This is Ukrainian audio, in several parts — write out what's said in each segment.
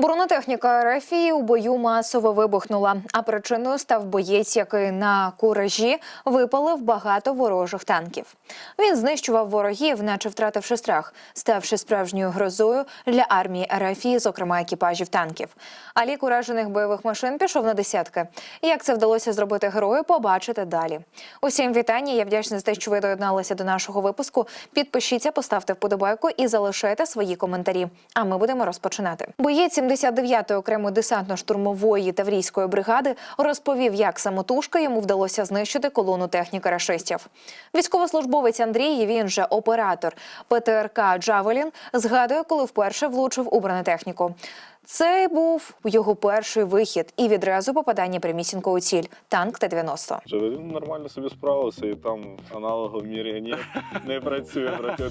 Бронетехніка РФ у бою масово вибухнула, а причиною став боєць, який на куражі випалив багато ворожих танків. Він знищував ворогів, наче втративши страх, ставши справжньою грозою для армії РФ, зокрема екіпажів танків. А лік уражених бойових машин пішов на десятки. Як це вдалося зробити герою, побачите далі. Усім вітання. Я вдячна за те, що ви доєдналися до нашого випуску. Підпишіться, поставте вподобайку і залишайте свої коментарі. А ми будемо розпочинати. Боєць 79-ї окремої десантно-штурмової таврійської бригади розповів, як самотужка йому вдалося знищити колону техніки рашистів. Військовослужбовець Андрій, він же оператор ПТРК Джавелін, згадує, коли вперше влучив у бронетехніку. Це був його перший вихід і відразу попадання прямісінько у ціль танк Т-90. Джавелін нормально собі справився, і там аналогу в мірі ні, не працює проти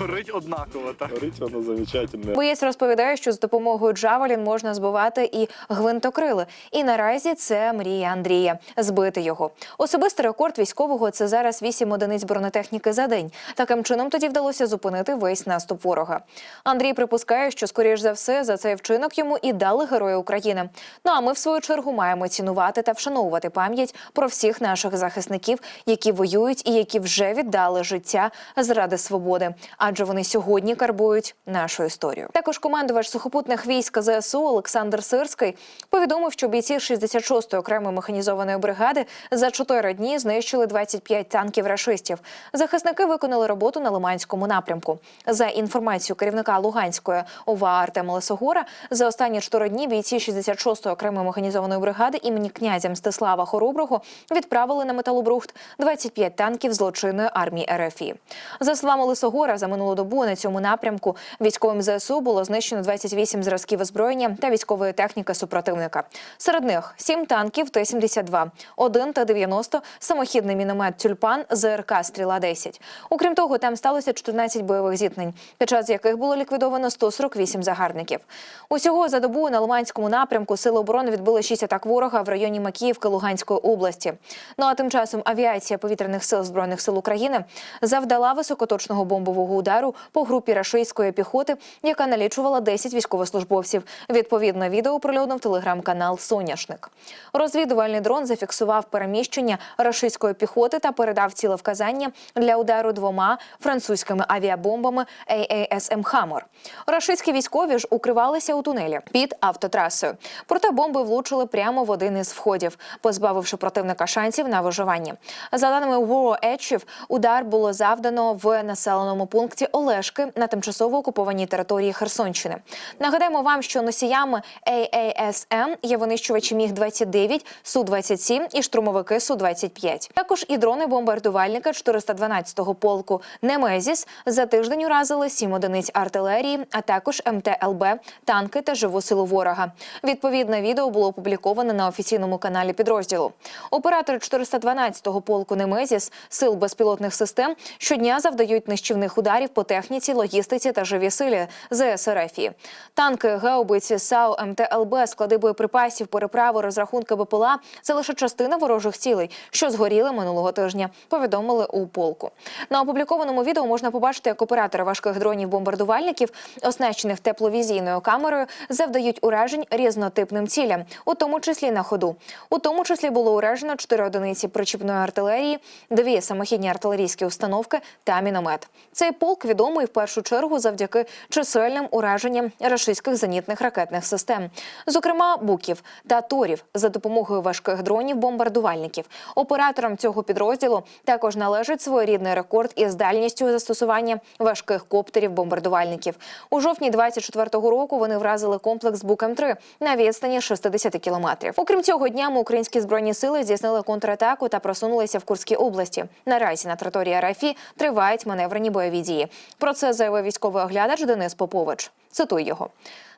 Горить однаково, так. Горить воно замечательно. Боєць розповідає, що з допомогою Джавелін можна збивати і гвинтокрили. І наразі це мрія Андрія збити його. Особистий рекорд військового це зараз 8 одиниць бронетехніки за день. Таким чином тоді вдалося зупинити весь наступ ворога. Андрій припускає, що скоріш за все за цей вчинок йому і дали герої України. Ну а ми в свою чергу маємо цінувати та вшановувати пам'ять про всіх наших захисників, які воюють і які вже віддали життя заради свободи, адже вони сьогодні карбують нашу історію. Також командувач сухопутних військ ЗСУ Олександр Сирський повідомив, що бійці 66-ї окремої механізованої бригади за 4 дні знищили 25 танків рашистів. Захисники виконали роботу на Лиманському напрямку. За інформацією керівника Луганської ОВА Артема Лисогора, за останні 4 дні бійці 66-ї окремої механізованої бригади імені князя Мстислава Хороброго відправили на металобрухт 25 танків злочинної армії РФІ. За словами Лисогора, за минулу добу на цьому напрямку військовим ЗСУ було знищено 28 зразків озброєння та військової техніки супротивника. Серед них 7 танків Т-72, 1 Т-90, самохідний міномет Тюльпан, ЗРК Стріла 10. Окрім того, там сталося 14 бойових зіткнень, під час яких було ліквідовано 148 загарбників. Усього за добу на Лиманському напрямку сили оборони відбили 6 атак ворога в районі Макіївки Луганської області. Ну а тим часом авіація повітряних сил збройних сил України завдала високоточного бомбового удару по групі рашистської піхоти, яка налічувала 10 військовослужбовців. Відповідно, відео оприлюднив телеграм-канал Соняшник. Розвідувальний дрон зафіксував переміщення рашистської піхоти та передав ціле вказання для удару двома французькими авіабомбами AASM «Хаммер». Рашистські військові ж укривалися у тунелі під автотрасою. Проте бомби влучили прямо в один із входів, позбавивши противника шансів на виживання. За даними War Edge, удар було завдано в населеному пункті Олешки на тимчасово окупованій території Херсонщини. Нагадаємо вам, що носіями AASM є винищувачі міг 29 су 27 і штурмовики су 25 Також і дрони бомбардувальника 412-го полку Немезіс за тиждень уразили 7 одиниць артилерії, а також МТЛБ, танки та живу силу ворога. Відповідне відео було опубліковане на офіційному каналі підрозділу. Оператори 412-го полку Немезіс сил безпілотних систем щодня завдають нищівних ударів по техніці, логістиці та живій силі ЗСРФ. Танки, гаубиці, САУ, МТЛБ, склади боєприпасів, переправи, розрахунки БПЛА – це лише частина ворожих цілей, що згоріли минулого тижня. Повідомили у полку. На опублікованому відео можна побачити, як оператори важких дронів-бомбардувальників, оснащених тепловізійною камерою, завдають уражень різнотипним цілям, у тому числі на ходу. У тому числі було уражено 4 одиниці причіпної артилерії, дві самохідні артилерійські установки та міномет. Цей полк відомий в першу чергу завдяки чисельним ураженням рашистських зенітних ракетних систем, зокрема буків та торів за допомогою важких дронів-бомбардувальників. Операторам цього підрозділу також належить своєрідний рекорд із дальністю застосування важких коптерів-бомбардувальників. У жовтні 24-го року вони вразили комплекс Букем-3 на відстані 60 кілометрів. Окрім цього, днями українські збройні сили здійснили контратаку та просунулися в Курській області. Наразі на території Рафі тривають маневрені бойові дії. Про це заявив військовий оглядач Денис Попович. Цитую його.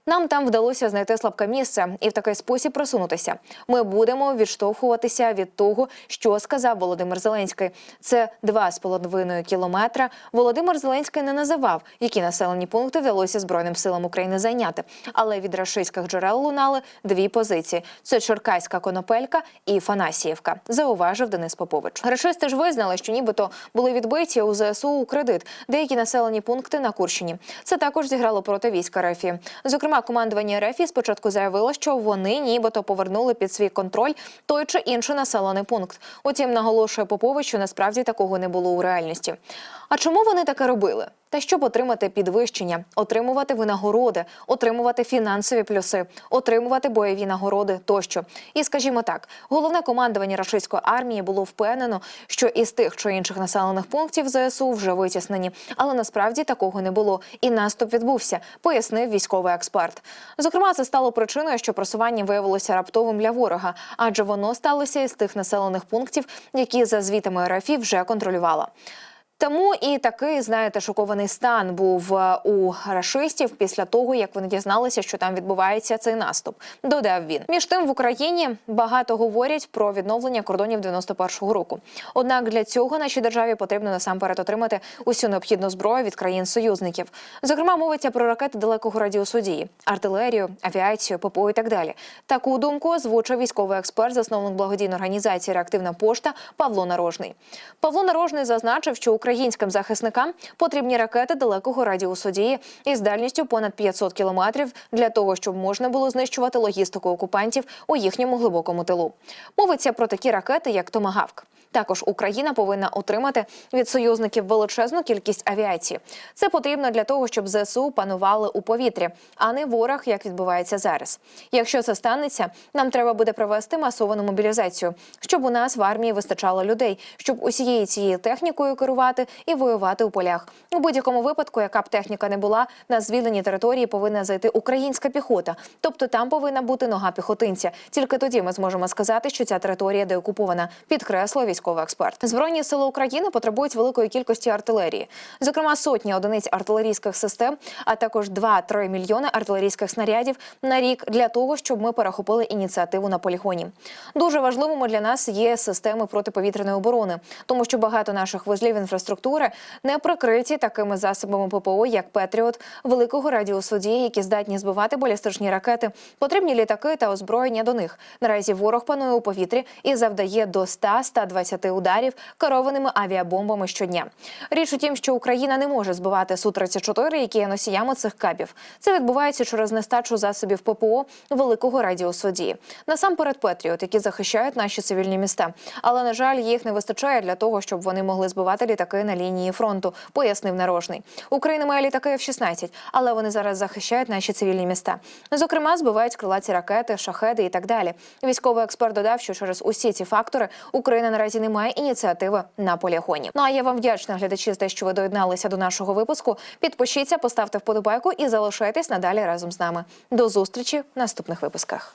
Нам там вдалося знайти слабке місце і в такий спосіб просунутися. Ми будемо відштовхуватися від того, що сказав Володимир Зеленський. Це два з половиною кілометра. Володимир Зеленський не називав, які населені пункти вдалося збройним силам України зайняти. Але від рашистських джерел лунали дві позиції: це Черкаська Конопелька і Фанасіївка. Зауважив Денис Попович. Рашисти ж визнали, що нібито були відбиті у ЗСУ у кредит деякі населені пункти на Курщині. Це також зіграло проти військ військ РФ. Зокрема, командування РФ спочатку заявило, що вони нібито повернули під свій контроль той чи інший населений пункт. Утім, наголошує Попович, що насправді такого не було у реальності. А чому вони таке робили? Та щоб отримати підвищення, отримувати винагороди, отримувати фінансові плюси, отримувати бойові нагороди тощо. І скажімо так, головне командування рашистської армії було впевнено, що із тих чи інших населених пунктів ЗСУ вже витіснені, але насправді такого не було, і наступ відбувся, пояснив військовий експерт. Зокрема, це стало причиною, що просування виявилося раптовим для ворога, адже воно сталося із тих населених пунктів, які за звітами РФ вже контролювала. Тому і такий, знаєте, шокований стан був е, у рашистів після того, як вони дізналися, що там відбувається цей наступ. Додав він. Між тим в Україні багато говорять про відновлення кордонів 91-го року. Однак для цього нашій державі потрібно насамперед отримати усю необхідну зброю від країн-союзників. Зокрема, мовиться про ракети далекого радіусу дії, артилерію, авіацію, ППО і так далі. Таку думку озвучив військовий експерт, засновник благодійної організації Реактивна пошта Павло Нарожний. Павло Нарожний зазначив, що українським захисникам потрібні ракети далекого радіусу дії із дальністю понад 500 кілометрів для того, щоб можна було знищувати логістику окупантів у їхньому глибокому тилу. Мовиться про такі ракети, як Томагавк. Також Україна повинна отримати від союзників величезну кількість авіації. Це потрібно для того, щоб ЗСУ панували у повітрі, а не ворог, як відбувається зараз. Якщо це станеться, нам треба буде провести масовану мобілізацію, щоб у нас в армії вистачало людей, щоб усією цією технікою керувати і воювати у полях. У будь-якому випадку, яка б техніка не була, на звільнені території повинна зайти українська піхота, тобто там повинна бути нога піхотинця. Тільки тоді ми зможемо сказати, що ця територія деокупована, підкреслив військовий експерт. Збройні сили України потребують великої кількості артилерії, зокрема сотні одиниць артилерійських систем, а також 2-3 мільйони артилерійських снарядів на рік для того, щоб ми перехопили ініціативу на полігоні. Дуже важливими для нас є системи протиповітряної оборони, тому що багато наших вузлів інфраструктури не прикриті такими засобами ППО, як Петріот, великого радіусу дії, які здатні збивати балістичні ракети. Потрібні літаки та озброєння до них. Наразі ворог панує у повітрі і завдає до 100-120 ударів керованими авіабомбами щодня. Річ у тім, що Україна не може збивати су 34 які є носіями цих кабів. Це відбувається через нестачу засобів ППО великого радіусу дії. Насамперед Петріот, які захищають наші цивільні міста. Але на жаль, їх не вистачає для того, щоб вони могли збивати літаки на лінії фронту, пояснив Нарожний. Україна має літаки F-16, але вони зараз захищають наші цивільні міста. Зокрема, збивають крилаті ракети, шахеди і так далі. Військовий експерт додав, що через усі ці фактори Україна наразі не має ініціативи на полігоні. Ну а я вам вдячна глядачі за те, що ви доєдналися до нашого випуску. Підпишіться, поставте вподобайку і залишайтесь надалі разом з нами. До зустрічі в наступних випусках.